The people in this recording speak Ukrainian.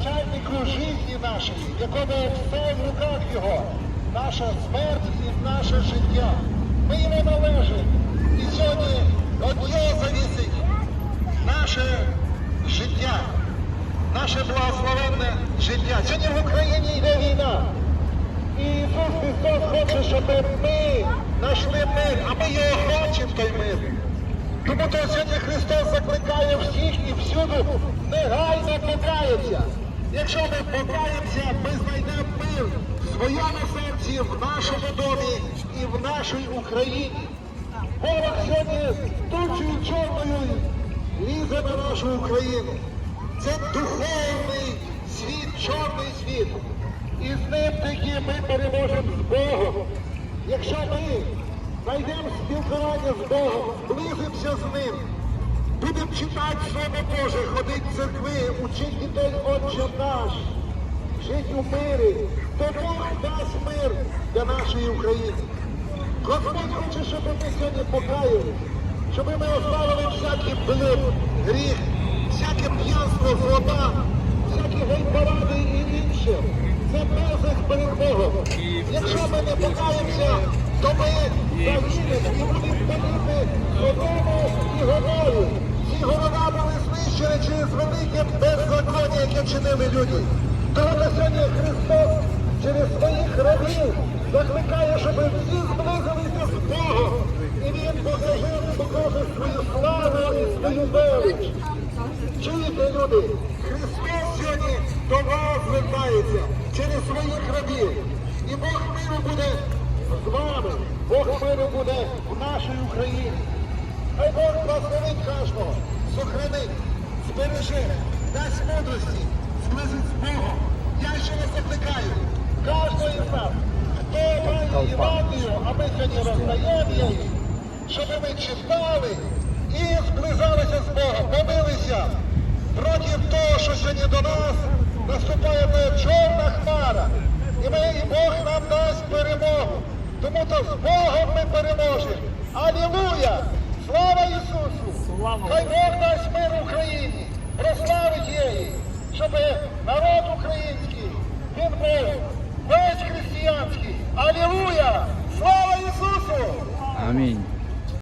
начальнику житті нашої, якому все в руках його, наша смерть і наше життя. Ми йому належимо. І сьогодні від нього завісить наше життя, наше благословенне життя. Сьогодні в Україні йде війна. І Ісус Христос хоче, щоб ми знайшли мир, а ми його хочемо той мир. Тому то сьогодні Христос закликає всіх і всюди негайно покаятися. Якщо ми покаємося, ми знайдемо мир в своєму серці, в нашому домі і в нашій Україні. Ворог сьогодні тучою чорною лізе на нашу Україну. Це духовний світ, чорний світ. І з ним таки ми переможемо з Богом. Якщо ми знайдемо спілкування з Богом, зблизимося з ним, будемо читати Слово Боже, ходити в церкви, учити дітей Отче наш, жити у мирі, то Бог дасть мир для нашої України. Господь хоче, щоб ми сьогодні покаялись, щоб ми оставили всякий блуд, гріх, всяке п'янство, злоба, всякі гей-паради і інше. Це мерзость перед Богом. Якщо ми не покаємося, то ми загинемо через велике беззаконня, яке чинили люди. Тому сьогодні Христос через своїх рабів закликає, щоб всі зблизилися з Богом. І Він покаже, покаже свою славу і свою велич. Чуєте, люди? Христос сьогодні до вас звертається через своїх рабів. І Бог миру буде з вами. Бог миру буде в нашій Україні. Хай Бог благословить кожного, сохранить, збереже, дасть мудрості, зблизить з Богом. Я ще раз закликаю, кожного із нас, хто має Євангелію, а ми сьогодні роздаємо її, щоб ми читали і зближалися з Богом, молилися проти того, що сьогодні до нас наступає та чорна хмара. І, ми, і Бог нам дасть перемогу. Тому то з Богом ми переможемо. Алілуя! Слава Ісусу! Хай Бог дасть мир Україні! ідеї, щоб народ український, він був весь християнський. Алілуя! Слава Ісусу! Амінь.